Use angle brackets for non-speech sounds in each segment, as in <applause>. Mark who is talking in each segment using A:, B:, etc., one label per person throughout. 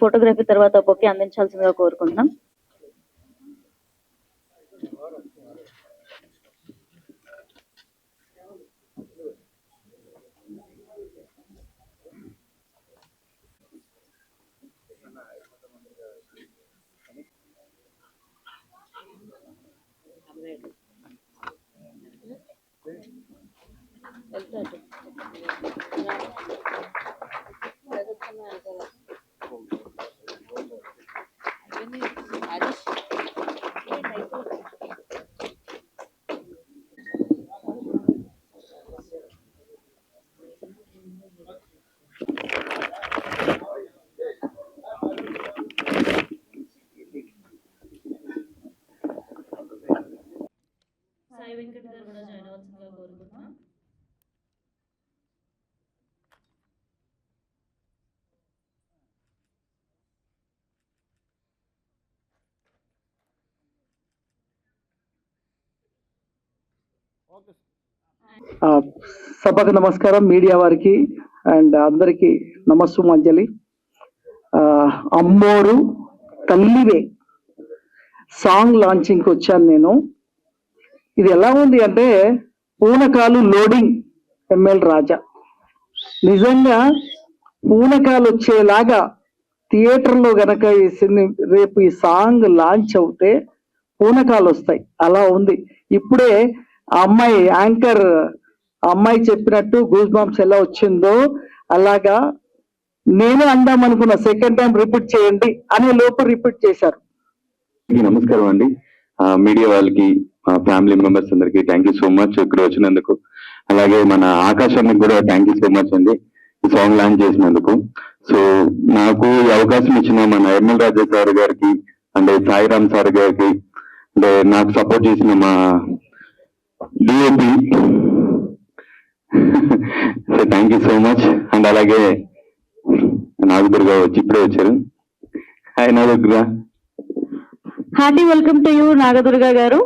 A: Photography తర్వాత bouquet అందించాల్సిందిగా కోరుకుంటున్నాం.
B: వెళ్తాడు సభకు నమస్కారం మీడియా వారికి అండ్ అందరికి నమస్సు మంజలి. ఆ, అమ్మోరు తల్లివే. సాంగ్ లాంచింగ్కి వచ్చాను నేను. ఇది ఎలా ఉంది అంటే పూనకాలు లోడింగ్ ఎంఎల్ రాజా. నిజంగా పూనకాలు వచ్చేలాగా థియేటర్లో గనక ఈ సినిమా రేపు ఈ సాంగ్ లాంచ్ అవుతే పూనకాలు వస్తాయి. అలా ఉంది. ఇప్పుడే ఆ అమ్మాయి యాంకర్ అమ్మాయి చెప్పినట్టు గూస్ బాంబ్స్ ఎలా వచ్చిందో అలాగా నేను అందాం అనుకున్న సెకండ్ టైం రిపీట్ చేయండి అనే లోపు రిపీట్ చేశారు.
C: నమస్కారం అండి. మీడియా వాళ్ళకి మా ఫ్యామిలీ మెంబర్స్ అందరికి థ్యాంక్ యూ సో మచ్ ఇక్కడ వచ్చినందుకు. అలాగే మన ఆకాశానికి కూడా థ్యాంక్ యూ సో మచ్ అండి. ఈ సాంగ్ లాంచ్ చేసినందుకు. సో నాకు ఈ అవకాశం ఇచ్చిన మన ఎర్మల్ రాజా సార్ గారికి అంటే సాయిరామ్ సార్ గారికి అంటే నాకు సపోర్ట్ చేసిన మా DOP so thank you so much and అలాగే నాగదుర్గా వచ్చి ఇప్పుడే వచ్చారు. Hi Nagadurga.
A: Hearty welcome to you Nagadurga గారు.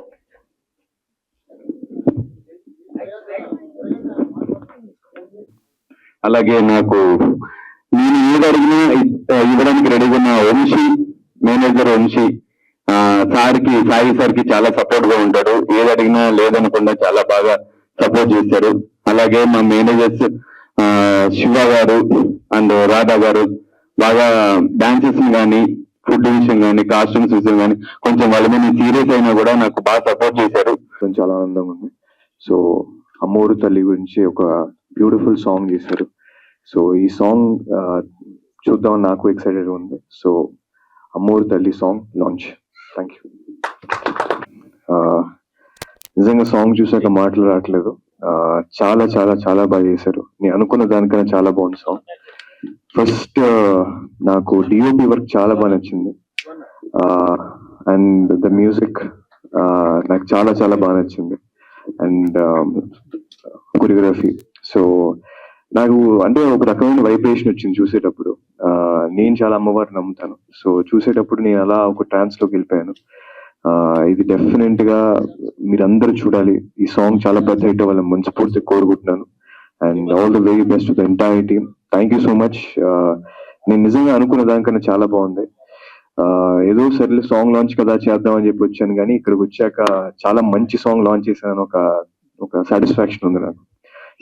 C: అలాగే నాకు నేను ఏది అడిగినా ఇవ్వడానికి రెడీగా ఉన్న వంశీ మేనేజర్ వంశీ సార్కి సాయి సార్కి చాలా సపోర్ట్గా ఉంటాడు. ఏది అడిగినా లేదనకుండా చాలా బాగా సపోర్ట్ చేశారు అలాగే మా మేనేజర్స్ శివ గారు అండ్ రాధా గారు బాగా డాన్సెస్ కానీ ఫుడ్ విషయం కానీ కాస్ట్యూమ్స్ విషయం కానీ కొంచెం వాళ్ళ మీద సీరియస్ అయినా కూడా నాకు బాగా సపోర్ట్ చేశారు.
D: కొంచెం చాలా ఆనందంగా ఉంది. సో అమ్మోరు తల్లి గురించి ఒక బ్యూటిఫుల్ సాంగ్ చేశారు. సో ఈ సాంగ్ చూద్దాం నాకు ఎక్సైటెడ్ ఉంది. సో అమ్మోరు తల్లి song launch thank you uh, నిజంగా సాంగ్ చూసాక మాటలు రావట్లేదు. Uh, చాలా చాలా చాలా బాగా చేశారు. నేను అనుకున్న దానికన్నా చాలా బాగుంది సాంగ్ ఫస్ట్ uh, నాకు డిఓపి వర్క్ చాలా బాగా నచ్చింది. అండ్ ద మ్యూజిక్ నాకు చాలా చాలా బాగా నచ్చింది. అండ్ కొరియోగ్రఫీ సో నాకు అంటే ఒక రకమైన వైబ్రేషన్ వచ్చింది చూసేటప్పుడు. నేను చాలా అమ్మవారిని నమ్ముతాను. సో చూసేటప్పుడు నేను అలా ఒక ట్రాన్స్లోకి వెళ్ళిపోయాను. ఇది డెఫినెట్గా మీరందరూ చూడాలి. ఈ సాంగ్ చాలా పెద్ద హిట్ అవ్వాలని మనస్ఫూర్తి కోరుకుంటున్నాను. And all the very best the entire team thank you so much నేను నిజంగా అనుకున్న దానికన్నా చాలా బాగుంది. ఏదో సర్లే సాంగ్ లాంచ్ కదా చేద్దాం అని చెప్పి వచ్చాను కానీ ఇక్కడికి వచ్చాక చాలా మంచి సాంగ్ లాంచ్ చేశాను ఒక ఒక సాటిస్ఫాక్షన్ ఉంది నాకు.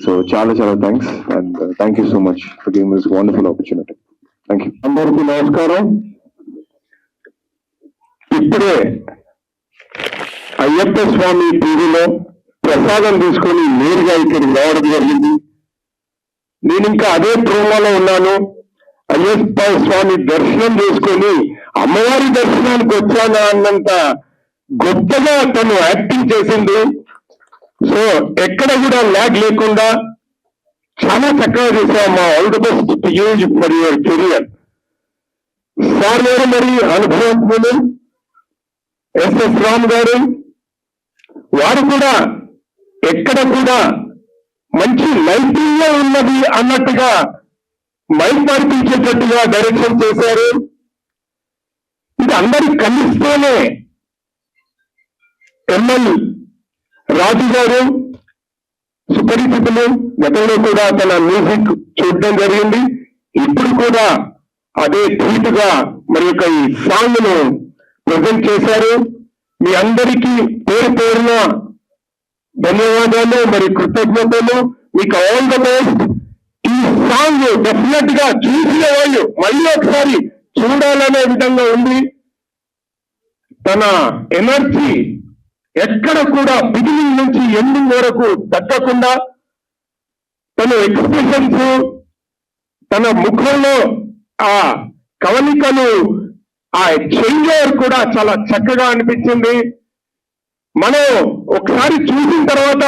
D: సో చాలా చాలా thanks and thank you so much for giving this wonderful opportunity
C: అందరికీ నమస్కారం. ఇప్పుడే అయ్యప్ప స్వామి టీవీలో ప్రసాదం తీసుకొని నేరుగా ఇక్కడికి రావడం జరిగింది. నేను ఇంకా అదే ప్రోమోలో ఉన్నాను. అయ్యప్ప స్వామి దర్శనం చేసుకొని అమ్మవారి దర్శనానికి వచ్చానా అన్నంత గొప్పగా తను యాక్టింగ్ చేసింది. సో ఎక్కడ కూడా ల్యాగ్ లేకుండా చాలా చక్కగా చేశామా all the best use for your career sir గారు మరి అనుభవజ్ఞులు ఎస్ఎస్ రామ్ గారు. వారు కూడా ఎక్కడ కూడా మంచి నైపుణ్యం ఉన్నది అన్నట్టుగా మైండ్ నడిపించేటట్టుగా డైరెక్షన్ చేశారు. ఇది అందరి కలిస్తేనే ఎంఎల్ రాజు గారు సుపరిచితులు గతంలో కూడా తన మ్యూజిక్ చూడడం జరిగింది. ఇప్పుడు కూడా
E: అదే ధీటుగా మరి యొక్క ఈ సాంగ్ను ప్రజెంట్ చేశారు. మీ అందరికీ పేరు పేరున ధన్యవాదాలు మరి కృతజ్ఞతలు. మీకు ఆల్ ద బెస్ట్. ఈ సాంగ్ డెఫినెట్గా చూసిన వాళ్ళు మళ్ళీ ఒకసారి చూడాలనే విధంగా ఉంది. తన ఎనర్జీ ఎక్కడ కూడా బిగినింగ్ నుంచి ఎండింగ్ వరకు తగ్గకుండా తన ఎక్స్ప్రెషన్స్ తన ముఖంలో ఆ కవలికలు ఆ చేంజ్ కూడా చాలా చక్కగా అనిపించింది. మనం ఒకసారి చూసిన తర్వాత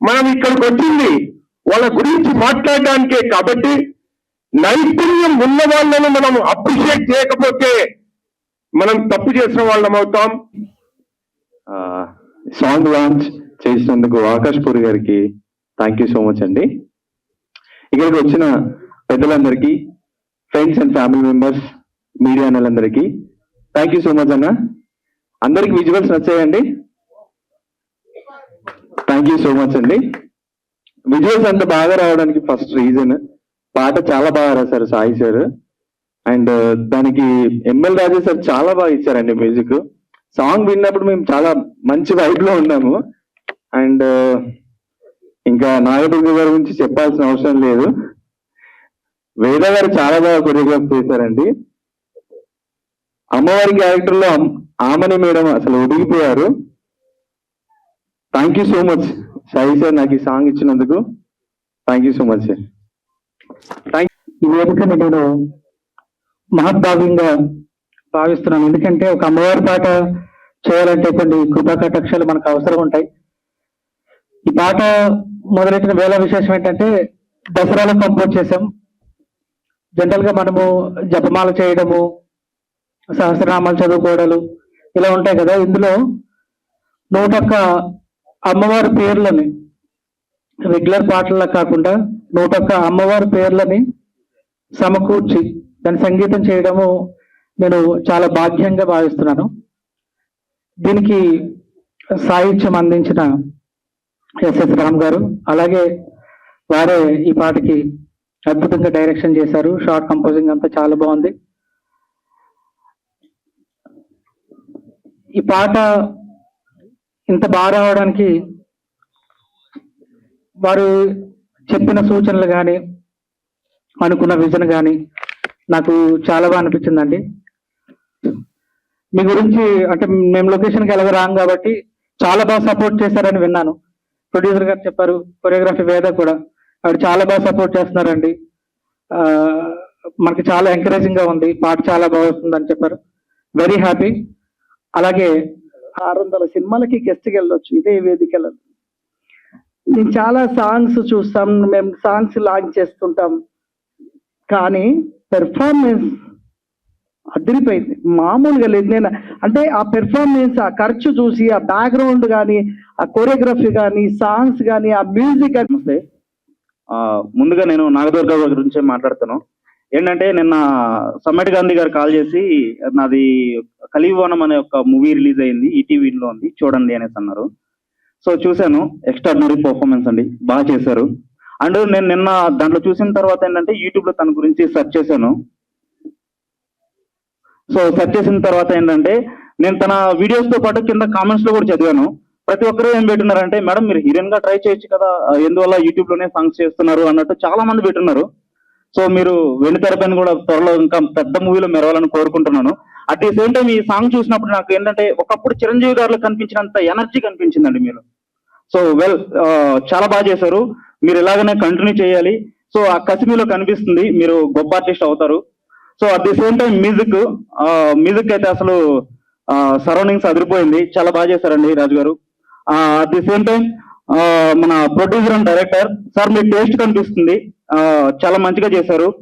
E: మనం ఇక్కడికి వచ్చింది వాళ్ళ గురించి మాట్లాడడానికే కాబట్టి నైపుణ్యం ఉన్న వాళ్ళను మనం అప్రిషియేట్ చేయకపోతే మనం తప్పు చేసిన వాళ్ళం అవుతాం.
F: సాంగ్ లాంచ్ చేసినందుకు ఆకాష్ పూరి గారికి థ్యాంక్ యూ సో మచ్ అండి. ఇక్కడికి వచ్చిన పెద్దలందరికీ friends and family members media అన్నలందరికీ thank you so much అన్న. అందరికి విజువల్స్ నచ్చాయండి? థ్యాంక్ యూ సో మచ్ అండి. విజువల్స్ అంత బాగా రావడానికి ఫస్ట్ రీజన్ పాట చాలా బాగా రాశారు సాయి సార్ అండ్ దానికి ఎంఎల్ రాజే సార్ చాలా బాగా ఇచ్చారండి మ్యూజిక్ సాంగ్ విన్నప్పుడు మేము చాలా మంచి వైబ్లో ఉన్నాము. అండ్ ఇంకా నాగదుర్గ గారి గురించి చెప్పాల్సిన అవసరం లేదు. వేద గారు చాలా బాగా కొరియోగ్రాఫ్ చేశారండి. అమ్మవారి క్యారెక్టర్లో ఆమని మేడం అసలు ఒదిగిపోయారు thank you so much Sai sir నాకు ఈ సాంగ్ ఇచ్చినందుకు. Thank you so much sir thank
G: ఈ వేదికను నేను మహద్భాగ్యంగా భావిస్తున్నాను. ఎందుకంటే ఒక అమ్మవారి పాట చేయాలంటే కొన్ని కృపా కటాక్షాలు మనకు అవసరం ఉంటాయి. ఈ పాట మొదలెట్టిన వేళ విశేషం ఏంటంటే దసరాలో కంపోజ్ చేసాం జనరల్గా మనము జపమాల చేయడము సహస్రనామాలు చదువుకోవడాలు ఇలా ఉంటాయి కదా. ఇందులో నూటొక్క అమ్మవారి పేర్లని రెగ్యులర్ పాటల్లో కాకుండా నూటొక్క అమ్మవారి పేర్లని సమకూర్చి దాని సంగీతం చేయడము నేను చాలా భాగ్యంగా భావిస్తున్నాను. దీనికి సాహిత్యం అందించిన ఎస్ఎస్ రామ్ గారు అలాగే వారే ఈ పాటకి అద్భుతంగా డైరెక్షన్ చేశారు. షార్ట్ కంపోజింగ్ అంతా చాలా బాగుంది. ఈ పాట ఇంత బాగా రావడానికి వారు చెప్పిన సూచనలు కానీ అనుకున్న విజన్ కానీ నాకు చాలా బాగా అనిపించిందండి. మీ గురించి అంటే మేము లొకేషన్కి ఎలాగ రాం కాబట్టి చాలా బాగా సపోర్ట్ చేశారని విన్నాను. ప్రొడ్యూసర్ గారు చెప్పారు కొరియోగ్రఫీ వేద కూడా. ఆవిడ చాలా బాగా సపోర్ట్ చేస్తున్నారండి. మనకి చాలా ఎంకరేజింగ్గా ఉంది పాట చాలా బాగా వస్తుందని చెప్పారు. Very happy. అలాగే ఆరు వందల సినిమాలకి గెస్ట్కి వెళ్ళొచ్చు ఇదే వేదికలో. నేను చాలా సాంగ్స్ చూస్తాం మేము సాంగ్స్ లాంచ్ చేస్తుంటాం. కానీ పెర్ఫార్మెన్స్ అదిరిపోయింది. మామూలుగా లేదు. నేను అంటే ఆ పెర్ఫార్మెన్స్ ఆ ఖర్చు చూసి ఆ బ్యాక్గ్రౌండ్ కానీ ఆ కొరియోగ్రఫీ కానీ సాంగ్స్ కానీ ఆ మ్యూజిక్ కానీ
H: ముందుగా నేను నాగదుర్గ గారి గురించి మాట్లాడతాను. ఏంటంటే నిన్న సమ్మెట్ గాంధీ గారు కాల్ చేసి నాది కలివనం అనే ఒక మూవీ రిలీజ్ అయింది. ఈటీవీలో ఉంది. చూడండి అనేసి అన్నారు. సో చూశాను. ఎక్స్ట్రాడినరీ పర్ఫార్మెన్స్ అండి. బాగా చేశారు. అండ్ నేను నిన్న దాంట్లో చూసిన తర్వాత ఏంటంటే యూట్యూబ్లో తన గురించి సెర్చ్ చేశాను. సో సెర్చ్ చేసిన తర్వాత ఏంటంటే నేను తన వీడియోస్తో పాటు కింద కామెంట్స్లో కూడా చదివాను. ప్రతి ఒక్కరు ఏం పెట్టున్నారంటే మేడం మీరు హీరోయిన్గా ట్రై చేయొచ్చు కదా ఎందువల్ల యూట్యూబ్లోనే సాంగ్స్ చేస్తున్నారు? అన్నట్టు చాలా మంది పెట్టున్నారు. సో మీరు వెండితెరపైన కూడా త్వరలో ఇంకా పెద్ద మూవీలో మెరవాలని కోరుకుంటున్నాను. అట్ ది సేమ్ టైం ఈ సాంగ్ చూసినప్పుడు నాకు ఏంటంటే ఒకప్పుడు చిరంజీవి గారిలో కనిపించినంత ఎనర్జీ కనిపించిందండి మీరు సో వెల్ చాలా బాగా చేశారు. మీరు ఇలాగనే కంటిన్యూ చేయాలి. సో ఆ కసిమిలో కనిపిస్తుంది. మీరు గొప్ప ఆర్టిస్ట్ అవుతారు. So at the same time music music అయితే అసలు సరౌండింగ్స్ అదిరిపోయింది. చాలా బాగా చేశారండి రాజు గారు. అట్ ది సేమ్ టైం మన ప్రొడ్యూసర్ అండ్ డైరెక్టర్ సార్ మీ టేస్ట్ కనిపిస్తుంది. చాలా మంచిగా చేశారు.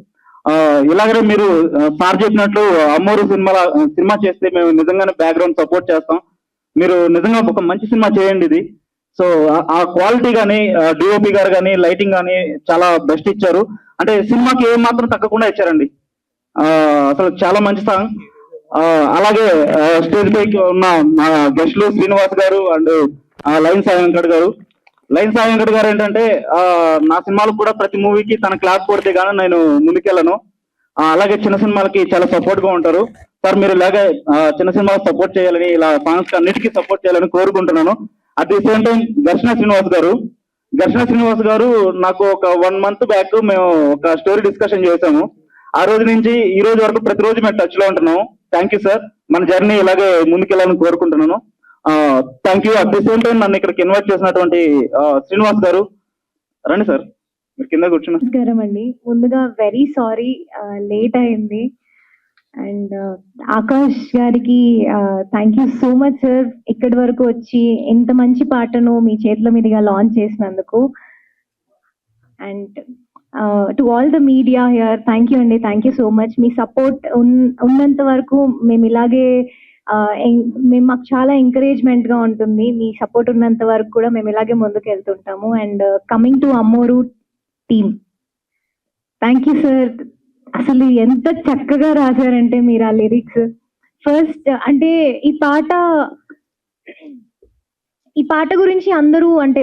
H: ఇలాగనే మీరు సార్ చెప్పినట్లు అమ్మోరు సినిమా సినిమా చేస్తే మేము నిజంగానే బ్యాక్గ్రౌండ్ సపోర్ట్ చేస్తాం. మీరు నిజంగా ఒక మంచి సినిమా చేయండి ఇది. సో ఆ- క్వాలిటీ కానీ డిఓపి గారు కానీ లైటింగ్ కానీ చాలా బెస్ట్ ఇచ్చారు. అంటే సినిమాకి ఏమాత్రం మాత్రం తగ్గకుండా ఇచ్చారండి. అసలు చాలా మంచి సాంగ్. అలాగే స్టేజ్ పైకి ఉన్న మా గెస్ట్లు శ్రీనివాస్ గారు అండ్ లైన్ సాయి వెంకట్ గారు. లైన్ సాయి వెంకట్ గారు ఏంటంటే నా సినిమాలు కూడా ప్రతి మూవీకి తన క్లాప్ కొడితే గానీ నేను ముందుకెళ్ళను. అలాగే చిన్న సినిమాలకి చాలా సపోర్ట్గా ఉంటారు. సార్ మీరు ఇలాగే చిన్న సినిమాలకు సపోర్ట్ చేయాలని ఇలా సాంగ్స్ అన్నిటికీ సపోర్ట్ చేయాలని కోరుకుంటున్నాను. అట్ ది సేమ్ టైం ఘర్షణ శ్రీనివాస్ గారు. ఘర్షణ శ్రీనివాస్ గారు నాకు ఒక వన్ మంత్ బ్యాక్ మేము ఒక స్టోరీ డిస్కషన్ చేశాము ఆ రోజు నుంచి ఈ రోజు వరకు ప్రతిరోజు మేము టచ్లో ఉంటున్నాము. థ్యాంక్ యూ సార్ మన జర్నీ ఇలాగే ముందుకెళ్ళాలని కోరుకుంటున్నాను. Thank you at the same time నన్ను ఇక్కడికి ఇన్వైట్ చేసినటువంటి శ్రీనివాస్ గారు. రండి సార్ మీరు కింద కూర్చున్నా
I: నమస్కారం అండి. ముందుగా వెరీ సారీ లేట్ అయింది. అండ్ ఆకాష్ గారికి thank you so much sir ఇక్కడి వరకు వచ్చి ఇంత మంచి పాటను మీ చేతుల మీదుగా లాంచ్ చేసినందుకు. And to all the media here thank you అండి థ్యాంక్ యూ సో మచ్ మీ సపోర్ట్ ఉన్నంత వరకు మేము ఇలాగే uh, మేము మాకు చాలా ఎంకరేజ్మెంట్గా ఉంటుంది. మీ సపోర్ట్ ఉన్నంత వరకు కూడా మేము ఇలాగే ముందుకు వెళ్తుంటాము. And coming to Ammoru team thank you sir అసలు ఎంత చక్కగా రాశారంటే మీరు ఆ లిరిక్స్ ఫస్ట్ అంటే ఈ పాట ఈ పాట గురించి అందరూ అంటే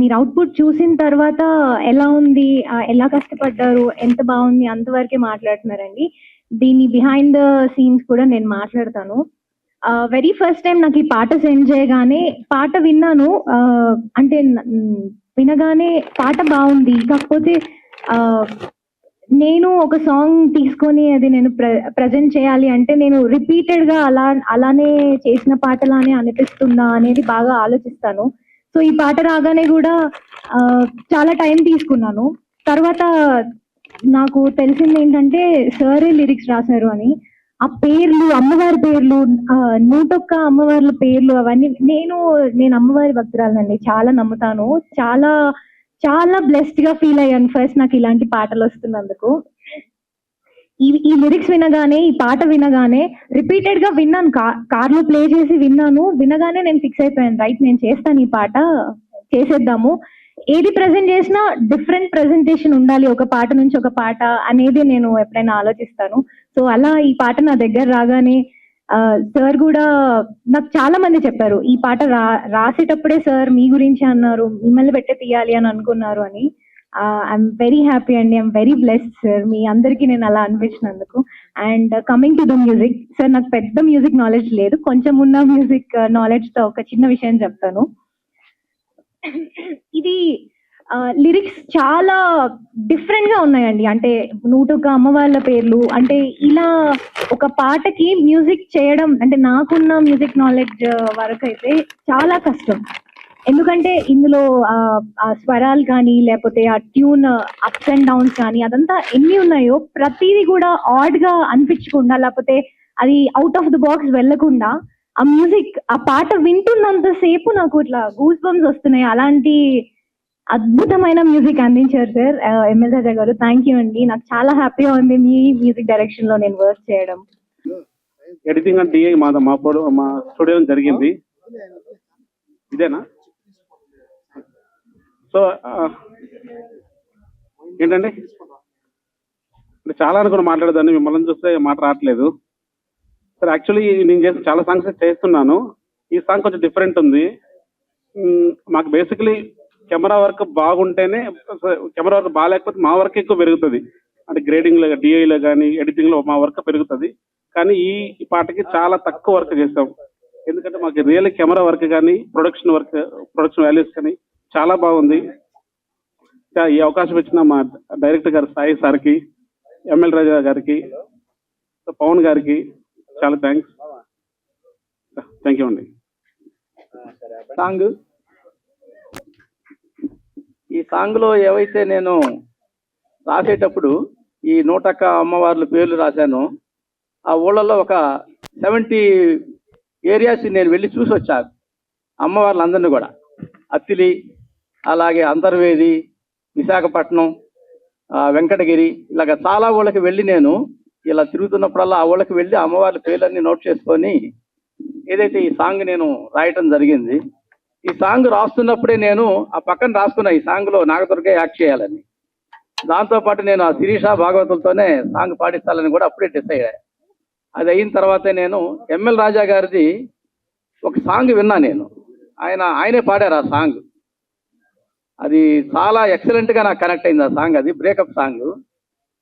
I: మీరు అవుట్పుట్ చూసిన తర్వాత ఎలా ఉంది? ఎలా కష్టపడ్డారు? ఎంత బాగుంది? అంతవరకే మాట్లాడుతున్నారండి. దీని బిహైండ్ ద సీన్స్ కూడా నేను మాట్లాడతాను. వెరీ ఫస్ట్ టైం నాకు ఈ పాట సెండ్ చేయగానే పాట విన్నాను. అంటే వినగానే పాట బాగుంది. కాకపోతే నేను ఒక సాంగ్ తీసుకొని అది నేను ప్రజెంట్ చేయాలి అంటే నేను రిపీటెడ్గా అలా అలానే చేసిన పాటలానే అనిపిస్తుందా అనేది బాగా ఆలోచిస్తాను. సో ఈ పాట రాగానే కూడా చాలా టైం తీసుకున్నాను. తర్వాత నాకు తెలిసింది ఏంటంటే సరే లిరిక్స్ రాశారు అని. ఆ పేర్లు అమ్మవారి పేర్లు ఆ, నూటొక్క అమ్మవార్ల పేర్లు అవన్నీ నేను నేను అమ్మవారి భక్తురాలనండి. చాలా నమ్ముతాను. చాలా చాలా బ్లెస్డ్గా ఫీల్ అయ్యాను. ఫస్ట్ నాకు ఇలాంటి పాటలు వస్తున్నందుకు. ఈ ఈ లిరిక్స్ వినగానే ఈ పాట వినగానే రిపీటెడ్గా విన్నాను. కార్లో ప్లే చేసి విన్నాను. వినగానే నేను ఫిక్స్ అయిపోయాను. రైట్ నేను చేస్తాను ఈ పాట. చేసేద్దాము. ఏది ప్రజెంట్ చేసినా డిఫరెంట్ ప్రెజెంటేషన్ ఉండాలి. ఒక పాట నుంచి ఒక పాట అనేది నేను ఎప్పుడైనా ఆలోచిస్తాను. సో అలా ఈ పాట నా దగ్గర రాగానే సార్ కూడా నాకు చాలా మంది చెప్పారు ఈ పాట రా రాసేటప్పుడే సార్ మీ గురించి అన్నారు. మిమ్మల్ని పెట్టే తీయాలి అని అనుకున్నారు అని. ఐఎమ్ వెరీ హ్యాపీ అండి ఐఎమ్ వెరీ బ్లెస్డ్ సార్ మీ అందరికీ నేను అలా అనిపించినందుకు. And coming to the music sir నాకు పెద్ద మ్యూజిక్ నాలెడ్జ్ లేదు. కొంచెం ఉన్న మ్యూజిక్ నాలెడ్జ్ uh, తో ఒక చిన్న విషయం చెప్తాను. <coughs> ఇది లిరిక్స్ చాలా డిఫరెంట్గా ఉన్నాయండి. అంటే నూటొక్క వాళ్ళ పేర్లు. అంటే ఇలా ఒక పాటకి మ్యూజిక్ చేయడం అంటే నాకున్న మ్యూజిక్ నాలెడ్జ్ వరకు అయితే చాలా కష్టం. ఎందుకంటే ఇందులో ఆ, స్వరాలు కానీ లేకపోతే ఆ ట్యూన్ అప్స్ అండ్ డౌన్స్ కానీ అదంతా ఎన్ని ఉన్నాయో ప్రతిదీ కూడా ఆడ్గా అనిపించకుండా లేకపోతే అది అవుట్ ఆఫ్ ద బాక్స్ వెళ్ళకుండా ఆ మ్యూజిక్ ఆ పాట వింటున్నంత సేపు నాకు ఇట్లా గూస్ బంప్స్ వస్తున్నాయి. అలాంటి అద్భుతమైన మ్యూజిక్ అందించారు సార్ ఎంఎల్ రాజా గారు. థ్యాంక్ యూ అండి. నాకు చాలా హ్యాపీగా ఉంది మీ మ్యూజిక్ డైరెక్షన్లో నేను వర్క్ చేయడం.
J: ఎడిటింగ్ అంటే మా మా స్టూడియో జరిగింది. ఇదేనా? సో ఏంటండి? అంటే చాలా అనుకుని మాట్లాడదాన్ని మిమ్మల్ని చూస్తే మాట రావట్లేదు. సార్ యాక్చువల్లీ నేను చేసిన చాలా సాంగ్స్ చేస్తున్నాను. ఈ సాంగ్ కొంచెం డిఫరెంట్ ఉంది. మాకు బేసికలీ కెమెరా వర్క్ బాగుంటేనే కెమెరా వర్క్ బాగాలేకపోతే మా వర్క్ ఎక్కువ పెరుగుతుంది. అంటే గ్రేడింగ్లో డిఐలో కానీ ఎడిటింగ్లో మా వర్క్ పెరుగుతుంది. కానీ ఈ ఈ పాటకి చాలా తక్కువ వర్క్ చేసాం ఎందుకంటే మాకు రియల్ కెమెరా వర్క్ కానీ ప్రొడక్షన్ వర్క్ ప్రొడక్షన్ వాల్యూస్ కానీ చాలా బాగుంది. ఈ అవకాశం ఇచ్చిన మా డైరెక్టర్ గారు సాయి సార్కి ఎంఎల్ రాజా గారికి పవన్ గారికి చాలా థ్యాంక్స్ థ్యాంక్ యూ అండి.
K: సాంగ్. ఈ సాంగ్లో ఏవైతే నేను రాసేటప్పుడు ఈ నూటక్క అమ్మవార్ల పేర్లు రాశాను ఆ ఊళ్ళలో ఒక సెవెంటీ ఏరియాస్ నేను వెళ్ళి చూసి వచ్చాను అమ్మవార్లందరినీ కూడా. అత్తిలి అలాగే అంతర్వేది విశాఖపట్నం వెంకటగిరి ఇలాగ చాలా ఊళ్ళకి వెళ్ళి నేను ఇలా తిరుగుతున్నప్పుడల్లా ఆ ఊళ్ళకి వెళ్ళి అమ్మవారి పేర్లన్నీ నోట్ చేసుకొని ఏదైతే ఈ సాంగ్ నేను రాయటం జరిగింది ఈ సాంగ్ రాస్తున్నప్పుడే నేను ఆ పక్కన రాసుకున్నా ఈ సాంగ్లో నాగదుర్గ యాక్ట్ చేయాలని. దాంతోపాటు నేను ఆ శిరీష భాగవతులతోనే సాంగ్ పాటిస్తానని కూడా అప్పుడే డిసైడ్ అయ్యా. అది అయిన తర్వాతే నేను ఎంఎల్ రాజా గారిది ఒక సాంగ్ విన్నా నేను. ఆయన ఆయనే పాడారు ఆ సాంగ్. అది చాలా ఎక్సలెంట్గా నాకు కనెక్ట్ అయింది ఆ సాంగ్ అది బ్రేకప్ సాంగ్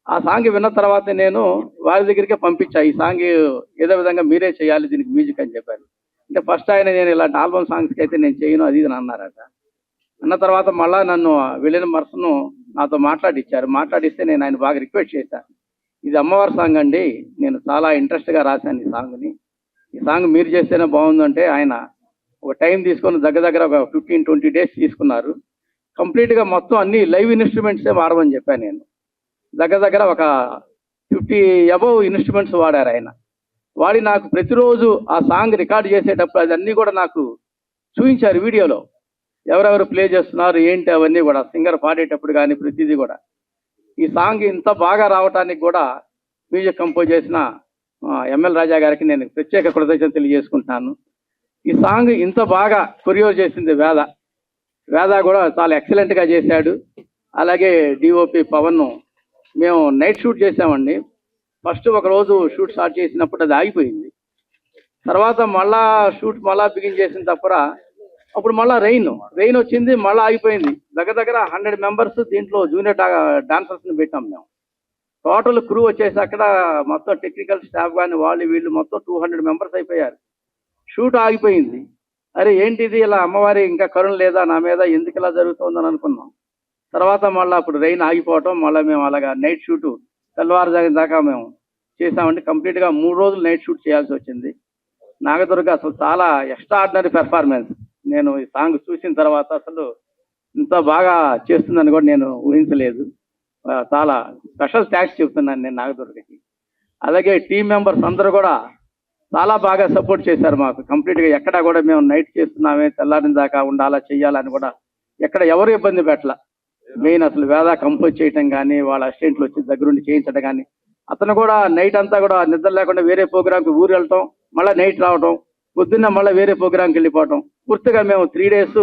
K: ఆ సాంగ్ విన్న తర్వాత నేను వారి దగ్గరికే పంపించా ఈ సాంగ్ ఏదో విధంగా మీరే చేయాలి దీనికి మ్యూజిక్ అని చెప్పారు. అంటే ఫస్ట్ ఆయన నేను ఇలాంటి ఆల్బమ్ సాంగ్స్కి అయితే నేను చేయను అది ఇది అన్నారట. అన్న తర్వాత మళ్ళా నన్ను వెళ్ళిన మరుసను నాతో మాట్లాడిచ్చారు. మాట్లాడిస్తే నేను ఆయన బాగా రిక్వెస్ట్ చేశాను ఇది అమ్మవారి సాంగ్ అండి నేను చాలా ఇంట్రెస్ట్గా రాశాను ఈ సాంగ్ని ఈ సాంగ్ మీరు చేస్తేనే బాగుందంటే ఆయన ఒక టైం తీసుకొని దగ్గర దగ్గర ఒక ఫిఫ్టీన్ ట్వంటీ డేస్ తీసుకున్నారు. కంప్లీట్గా మొత్తం అన్ని లైవ్ ఇన్స్ట్రుమెంట్సే వాడమని చెప్పాను నేను. దగ్గర దగ్గర ఒక ఫిఫ్టీ అబవ్ ఇన్స్ట్రుమెంట్స్ వాడారు ఆయన. వాడి నాకు ప్రతిరోజు ఆ సాంగ్ రికార్డ్ చేసేటప్పుడు అదన్నీ కూడా నాకు చూపించారు వీడియోలో. ఎవరెవరు ప్లే చేస్తున్నారు ఏంటి అవన్నీ కూడా సింగర్ పాడేటప్పుడు కానీ ప్రతిదీ కూడా. ఈ సాంగ్ ఇంత బాగా రావటానికి కూడా మ్యూజిక్ కంపోజ్ చేసిన ఎంఎల్ రాజా గారికి నేను ప్రత్యేక కృతజ్ఞత తెలియజేసుకుంటున్నాను. ఈ సాంగ్ ఇంత బాగా కొరియో చేసింది వేద. వేద కూడా చాలా ఎక్సలెంట్గా చేశాడు. అలాగే డిఓపి పవన్ మేము నైట్ షూట్ చేసామండి ఫస్ట్ ఒక రోజు షూట్ స్టార్ట్ చేసినప్పుడు అది ఆగిపోయింది. తర్వాత మళ్ళా షూట్ మళ్ళా బిగిన్ చేసిన తప్ప అప్పుడు మళ్ళీ రెయిన్ రెయిన్ వచ్చింది మళ్ళీ ఆగిపోయింది. దగ్గర దగ్గర హండ్రెడ్ మెంబర్స్ దీంట్లో జూనియర్ డాన్సర్స్ని పెట్టాం మేము. టోటల్ క్రూ వచ్చేసి అక్కడ మొత్తం టెక్నికల్ స్టాఫ్ కానీ వాళ్ళు వీళ్ళు మొత్తం టూ హండ్రెడ్ మెంబర్స్ అయిపోయారు. షూట్ ఆగిపోయింది. అరే ఏంటిది ఇలా అమ్మవారి ఇంకా కరుణ లేదా నా మీద? ఎందుకు ఇలా జరుగుతుందని అనుకున్నాం. తర్వాత మళ్ళీ అప్పుడు రెయిన్ ఆగిపోవటం మళ్ళీ మేము అలాగా నైట్ షూట్ తెల్లవారుజాగిన దాకా మేము చేసామంటే కంప్లీట్గా మూడు రోజులు నైట్ షూట్ చేయాల్సి వచ్చింది. నాగదుర్గ అసలు చాలా ఎక్స్ట్రా ఆర్డినరీ పెర్ఫార్మెన్స్ నేను ఈ సాంగ్ చూసిన తర్వాత అసలు ఇంత బాగా చేస్తుందని కూడా నేను ఊహించలేదు. చాలా స్పెషల్ థ్యాంక్స్ చెప్తున్నాను నేను నాగదుర్గకి. అలాగే టీం మెంబర్స్ అందరూ కూడా చాలా బాగా సపోర్ట్ చేశారు మాకు. కంప్లీట్గా ఎక్కడ కూడా మేము నైట్ చేస్తున్నామే తెల్లారిన దాకా ఉండాలా చెయ్యాలని కూడా ఎక్కడ ఎవరు ఇబ్బంది పెట్టల. మెయిన్ అసలు వేద కంపోజ్ చేయటం కానీ వాళ్ళ అసిస్టెంట్లు వచ్చి దగ్గరుండి చేయించడం కానీ అతను కూడా నైట్ అంతా కూడా నిద్ర లేకుండా వేరే ప్రోగ్రామ్కి ఊరు వెళ్ళటం మళ్ళీ నైట్ రావటం పొద్దున్న మళ్ళీ వేరే ప్రోగ్రామ్కి వెళ్ళిపోవటం. పూర్తిగా మేము త్రీ డేస్